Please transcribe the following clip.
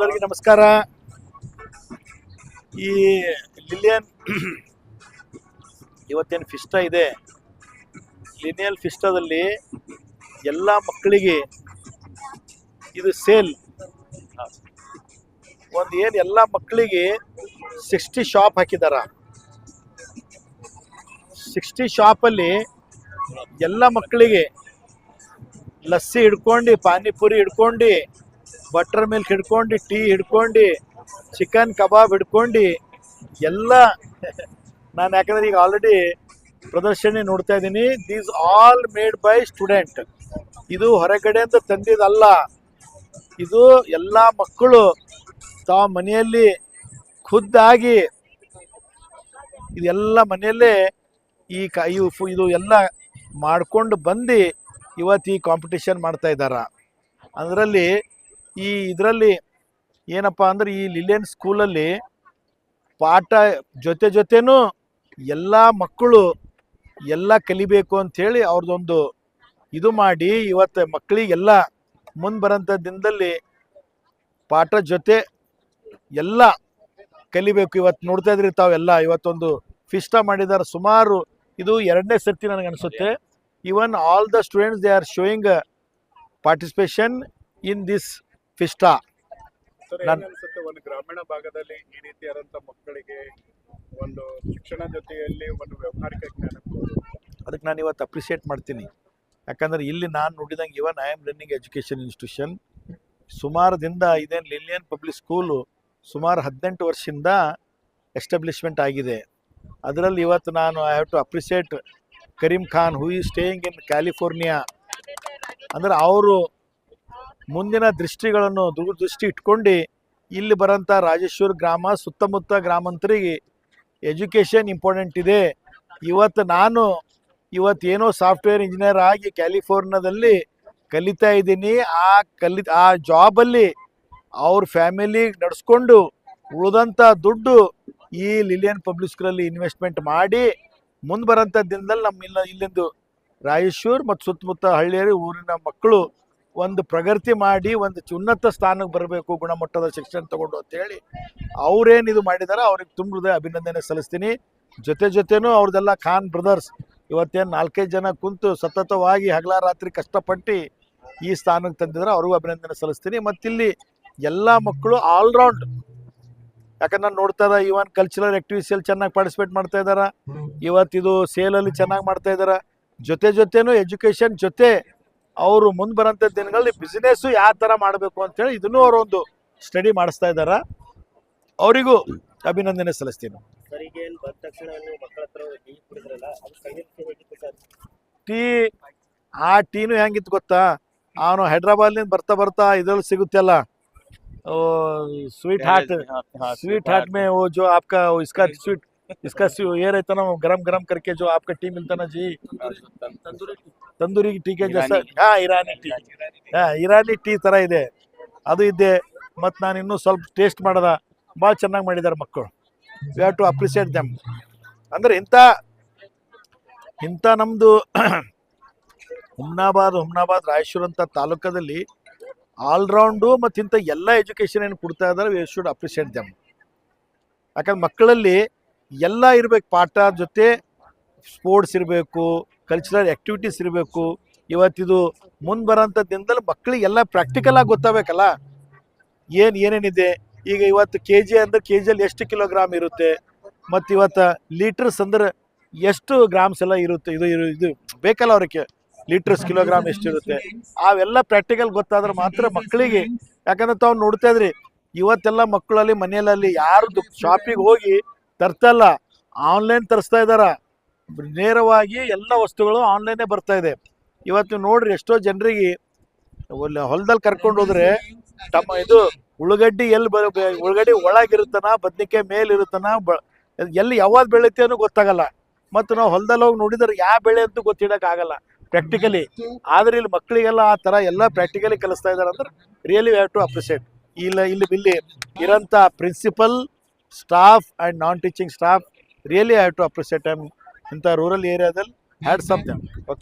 ಎಲ್ಲರಿಗೂ ನಮಸ್ಕಾರ. ಈ ಲಿಲಿಯನ್ ಇವತ್ತೇನು ಫಿಸ್ಟ ಇದೆ. ಲಿನಿಯಲ್ ಫಿಸ್ಟದಲ್ಲಿ ಎಲ್ಲ ಮಕ್ಕಳಿಗೆ ಇದು ಸೇಲ್ ಒಂದು ಏನು ಎಲ್ಲ ಮಕ್ಕಳಿಗೆ ಸಿಕ್ಸ್ಟಿ ಶಾಪ್ ಹಾಕಿದಾರ. ಸಿಕ್ಸ್ಟಿ ಶಾಪಲ್ಲಿ ಎಲ್ಲ ಮಕ್ಕಳಿಗೆ ಲಸ್ಸಿ ಹಿಡ್ಕೊಂಡು, ಪಾನಿಪುರಿ ಹಿಡ್ಕೊಂಡು ಬಟರ್ ಮಿಲ್ಕ್ ಹಿಡ್ಕೊಂಡು, ಟೀ ಹಿಡ್ಕೊಂಡು, ಚಿಕನ್ ಕಬಾಬ್ ಹಿಡ್ಕೊಂಡು, ಎಲ್ಲ. ನಾನು ಯಾಕಂದ್ರೆ ಈಗ ಆಲ್ರೆಡಿ ಪ್ರದರ್ಶನ ನೋಡ್ತಾ ಇದ್ದೀನಿ. These all made by student ಇದು ಹೊರಗಡೆ ಅಂತ ತಂದಿದ್ದಲ್ಲ. ಇದು ಎಲ್ಲ ಮಕ್ಕಳು ತಾವು ಮನೆಯಲ್ಲಿ ಖುದ್ದಾಗಿ ಇದೆಲ್ಲ ಮನೆಯಲ್ಲೇ ಈ ಕ ಇದು ಎಲ್ಲ ಮಾಡ್ಕೊಂಡು ಬಂದು ಇವತ್ತು ಈ ಕಾಂಪಿಟೇಷನ್ ಮಾಡ್ತಾ ಇದ್ದಾರ. ಅದರಲ್ಲಿ ಈ ಇದರಲ್ಲಿ ಏನಪ್ಪ ಅಂದ್ರೆ ಈ ಲಿಲಿಯನ್ ಸ್ಕೂಲಲ್ಲಿ ಪಾಠ ಜೊತೆ ಜೊತೆನೂ ಎಲ್ಲ ಮಕ್ಕಳು ಎಲ್ಲ ಕಲಿಬೇಕು ಅಂಥೇಳಿ ಅವ್ರದ್ದೊಂದು ಇದು ಮಾಡಿ ಇವತ್ತು ಮಕ್ಕಳಿಗೆಲ್ಲ ಮುಂದೆ ಬರೋಂಥ ದಿನದಲ್ಲಿ ಪಾಠ ಜೊತೆ ಎಲ್ಲ ಕಲಿಬೇಕು. ಇವತ್ತು ನೋಡ್ತಾ ಇದ್ರಿ ತಾವೆಲ್ಲ ಇವತ್ತೊಂದು ಫಿಸ್ಟ ಮಾಡಿದ್ದಾರೆ ಸುಮಾರು ಇದು ಎರಡನೇ ಸರ್ತಿ ನನಗೆ ಅನಿಸುತ್ತೆ. Even all the students they are showing participation in this sir ನಾನ್- ಅನ್ಸುತ್ತೆ ಒಂದು ಗ್ರಾಮೀಣ ಭಾಗದಲ್ಲಿ ಈ ರೀತಿಯಾದಂತ ಮಕ್ಕಳಿಗೆ ಒಂದು ಶಿಕ್ಷಣ ಜೊತೆಯಲ್ಲಿ ಒಂದು ವ್ಯವಹಾರಿಕ ಜ್ಞಾನ. ಅದಕ್ಕೆ ನಾನು ಇವತ್ತು ಅಪ್ರಿಷಿಯೇಟ್ ಮಾಡ್ತೀನಿ. ಯಾಕಂದ್ರೆ ಇಲ್ಲಿ ನಾನು ನೋಡಿದಂಗೆ even I am running education institution ಸುಮಾರದಿಂದ ಇದೇನು ಲಿಲಿಯನ್ ಪಬ್ಲಿಕ್ ಸ್ಕೂಲು ಸುಮಾರು ಹದಿನೆಂಟು ವರ್ಷದಿಂದ ಎಸ್ಟಾಬ್ಲಿಷ್ಮೆಂಟ್ ಆಗಿದೆ. ಅದರಲ್ಲಿ ಇವತ್ತು ನಾನು I have to appreciate Karim Khan who ಈ ಸ್ಟೇಯಿಂಗ್ ಇನ್ ಕ್ಯಾಲಿಫೋರ್ನಿಯಾ ಅಂದ್ರೆ ಅವರು ಮುಂದಿನ ದೃಷ್ಟಿಗಳನ್ನು ದೂರದೃಷ್ಟಿ ಇಟ್ಕೊಂಡು ಇಲ್ಲಿ ಬರೋಂಥ ರಾಜೇಶ್ವರ ಗ್ರಾಮ, ಸುತ್ತಮುತ್ತ ಗ್ರಾಮಾಂತರಿಗೆ ಎಜುಕೇಷನ್ ಇಂಪಾರ್ಟೆಂಟ್ ಇದೆ. ಇವತ್ತು ನಾನು ಇವತ್ತು ಏನೋ ಸಾಫ್ಟ್ವೇರ್ ಇಂಜಿನಿಯರ್ ಆಗಿ ಕ್ಯಾಲಿಫೋರ್ನಿಯಾದಲ್ಲಿ ಕಲಿತಾ ಇದ್ದೀನಿ. ಆ ಕಲಿ, ಆ ಜಾಬಲ್ಲಿ ಅವ್ರ ಫ್ಯಾಮಿಲಿ ನಡೆಸ್ಕೊಂಡು ಉಳಿದಂಥ ದುಡ್ಡು ಈ ಲಿಲಿಯನ್ ಪಬ್ಲಿಕ್ ಸ್ಕೂಲಲ್ಲಿ ಇನ್ವೆಸ್ಟ್ಮೆಂಟ್ ಮಾಡಿ ಮುಂದೆ ಬರೋಂಥ ದಿನದಲ್ಲಿ ನಮ್ಮ ಇಲ್ಲ ಇಲ್ಲಿಂದು ರಾಯೇಶ್ವರ್ ಮತ್ತು ಸುತ್ತಮುತ್ತ ಹಳ್ಳಿಯರಿ ಊರಿನ ಮಕ್ಕಳು ಒಂದು ಪ್ರಗತಿ ಮಾಡಿ ಒಂದು ಉನ್ನತ ಸ್ಥಾನಕ್ಕೆ ಬರಬೇಕು ಗುಣಮಟ್ಟದ ಶಿಕ್ಷಣ ತಗೊಂಡು ಅಂತೇಳಿ ಅವ್ರೇನು ಇದು ಮಾಡಿದಾರೆ, ಅವ್ರಿಗೆ ತುಂಬ ಹೃದಯ ಅಭಿನಂದನೆ ಸಲ್ಲಿಸ್ತೀನಿ. ಜೊತೆ ಜೊತೆನೂ ಅವ್ರದ್ದೆಲ್ಲ ಖಾನ್ ಬ್ರದರ್ಸ್ ಇವತ್ತೇನು ನಾಲ್ಕೈದು ಜನ ಕುಂತು ಸತತವಾಗಿ ಹಗಲ ರಾತ್ರಿ ಕಷ್ಟಪಟ್ಟು ಈ ಸ್ಥಾನಕ್ಕೆ ತಂದಿದ್ರೆ ಅವ್ರಿಗೂ ಅಭಿನಂದನೆ ಸಲ್ಲಿಸ್ತೀನಿ. ಮತ್ತಿಲ್ಲಿ ಎಲ್ಲ ಮಕ್ಕಳು ಆಲ್ರೌಂಡ್ ಯಾಕಂದ್ರೆ ನಾನು ನೋಡ್ತಾ ಇದ್ದ ಇವನ್ ಕಲ್ಚರಲ್ ಚೆನ್ನಾಗಿ ಪಾರ್ಟಿಸಿಪೇಟ್ ಮಾಡ್ತಾ ಇದ್ದಾರೆ. ಇವತ್ತಿದು ಸೇಲಲ್ಲಿ ಚೆನ್ನಾಗಿ ಮಾಡ್ತಾ ಇದ್ದಾರೆ. ಜೊತೆ ಜೊತೆನೂ ಎಜುಕೇಷನ್ ಜೊತೆ ಅವರು ಮುಂದೆ ಬರಂತ ದಿನಗಳಲ್ಲಿ ಬಿಸಿನೆಸ್ ಯಾವ ಥರ ಮಾಡಬೇಕು ಅಂತೇಳಿ ಇದನ್ನೂ ಅವರು ಒಂದು ಸ್ಟಡಿ ಮಾಡಿಸ್ತಾ ಇದ್ದಾರೆ. ಅವರಿಗೂ ಅಭಿನಂದನೆ ಸಲ್ಲಿಸ್ತೀನಿ. ಟೀ ಆ ಟೀನು ಹೆಂಗಿತ್ತು ಗೊತ್ತಾ? ಅವನು ಹೈದ್ರಾಬಾದ್ನಿಂದ ಬರ್ತಾ ಬರ್ತಾ ಇದ್ರಲ್ಲಿ ಸಿಗುತ್ತಲ್ಲ. ಸ್ವೀಟ್ ಹಾಟ್ ಸ್ವೀಟ್ ಹಾಟ್ ಮೇ ಓ ಜೋ ಆಪ್ಕಾ ಇಸ್ಕಾ ಸ್ವೀಟ್ ಇಸ್ಕಾ ಏರ್ ಐತನ ಗರಂ ಗರಂ ಕರ್ಕೆ ಜೋ ಆಪ್ಕಾ ಟೀ ಮಿಲ್ತಾನ ತಂದೂರಿ ತಂದೂರಿ ಟೀಕೆ ಜಾಸ್ತಿ ಹಾ ಇರಾನಿ ಟೀ. ಹಾ ಇರಾನಿ ಟೀ ಥರ ಇದೆ. ಅದು ಇದೆ. ಮತ್ತು ನಾನು ಇನ್ನೂ ಸ್ವಲ್ಪ ಟೇಸ್ಟ್ ಮಾಡದ. ಭಾಳ ಚೆನ್ನಾಗಿ ಮಾಡಿದ್ದಾರೆ ಮಕ್ಕಳು. We have to appreciate them ಅಂದರೆ ಇಂಥ ಇಂಥ ನಮ್ಮದು ಹುಮ್ನಾಬಾದ್ ಹುಮ್ನಾಬಾದ್ ರಾಯಚೂರು ಅಂತ ತಾಲೂಕದಲ್ಲಿ ಆಲ್ರೌಂಡು ಮತ್ತು ಇಂಥ ಎಲ್ಲ ಎಜುಕೇಷನ್ ಏನು ಕೊಡ್ತಾ ಇದ್ದಾರೆ ವಿ ಶುಡ್ ಅಪ್ರಿಸಿಯೇಟ್ ದಮ್ ಯಾಕಂದ್ರೆ ಮಕ್ಕಳಲ್ಲಿ ಎಲ್ಲ ಇರಬೇಕು ಪಾಠ ಜೊತೆ ಸ್ಪೋರ್ಟ್ಸ್ ಇರಬೇಕು ಕಲ್ಚರಲ್ ಆ್ಯಕ್ಟಿವಿಟೀಸ್ ಇರಬೇಕು, ಇವತ್ತಿದು ಮುಂದೆ ಬರೋಂಥ ದಿನದಲ್ಲಿ ಮಕ್ಕಳಿಗೆ ಎಲ್ಲ ಪ್ರಾಕ್ಟಿಕಲ್ ಆಗಿ ಗೊತ್ತಾಗಬೇಕಲ್ಲ? ಏನು ಏನೇನಿದೆ? ಈಗ ಇವತ್ತು ಕೆ ಜಿ ಅಂದ್ರೆ ಕೆ ಜಿಯಲ್ಲಿ ಎಷ್ಟು ಕಿಲೋಗ್ರಾಮ್ ಇರುತ್ತೆ? ಮತ್ತು ಇವತ್ತು ಲೀಟರ್ಸ್ ಅಂದ್ರೆ ಎಷ್ಟು ಗ್ರಾಮ್ಸ್ ಎಲ್ಲ ಇರುತ್ತೆ? ಇದು ಇದು ಬೇಕಲ್ಲ ಅವ್ರಿಗೆ? ಲೀಟರ್ಸ್ ಕಿಲೋಗ್ರಾಮ್ ಎಷ್ಟಿರುತ್ತೆ ಅವೆಲ್ಲ ಪ್ರಾಕ್ಟಿಕಲ್ ಗೊತ್ತಾದ್ರೆ ಮಾತ್ರ ಮಕ್ಕಳಿಗೆ ಯಾಕಂದ್ರೆ ತಾವು ನೋಡ್ತಾ ಇದ್ರಿ, ಇವತ್ತೆಲ್ಲ ಮಕ್ಕಳಲ್ಲಿ ಮನೆಯಲ್ಲಿ ಯಾರು ಶಾಪಿಗೆ ಹೋಗಿ ತರ್ತಲ್ಲ ಆನ್ಲೈನ್ ತರಿಸ್ತಾ ಇದಾರ ನೇರವಾಗಿ ಎಲ್ಲ ವಸ್ತುಗಳು ಆನ್ಲೈನೇ ಬರ್ತಾ ಇದೆ. ಇವತ್ತು ನೋಡ್ರಿ ಎಷ್ಟೋ ಜನರಿಗೆ ಹೊಲದಲ್ಲಿ ಕರ್ಕೊಂಡು ಹೋದ್ರೆ ತಮ್ಮ ಇದು ಉಳ್ಳಗಡ್ಡಿ ಎಲ್ಲಿ ಬರ ಉಳ್ಳಗಡ್ಡಿ ಒಳಗಿರುತ್ತನ, ಬದ್ನಿಕಾಯಿ ಮೇಲಿರುತ್ತನ, ಬ, ಎಲ್ಲಿ ಯಾವಾಗ ಬೆಳೆಯುತ್ತೆ ಅನ್ನೋ ಗೊತ್ತಾಗಲ್ಲ. ಮತ್ತು ನಾವು ಹೊಲದಲ್ಲಿ ಹೋಗಿ ನೋಡಿದ್ರೆ ಯಾವ ಬೆಳೆ ಅಂತೂ ಗೊತ್ತಿಡೋಕ್ಕಾಗಲ್ಲ ಪ್ರಾಕ್ಟಿಕಲಿ ಆದ್ರೆ ಇಲ್ಲಿ ಮಕ್ಕಳಿಗೆಲ್ಲ ಆ ಥರ ಎಲ್ಲ ಪ್ರಾಕ್ಟಿಕಲಿ ಕಲಿಸ್ತಾ ಇದ್ದಾರೆ ಅಂದ್ರೆ ರಿಯಲಿ ಹ್ಯಾವ್ ಟು ಅಪ್ರಿಷಿಯೇಟ್ ಇಲ್ಲ, ಇಲ್ಲಿ ಇಲ್ಲಿ ಇರೋಂಥ principal staff and non teaching staff really have to appreciate ಇಂಥ ರೂರಲ್ ಏರಿಯಾದಲ್ಲಿ ಹ್ಯಾಡ್ ಆಫ್ ಓಕೆ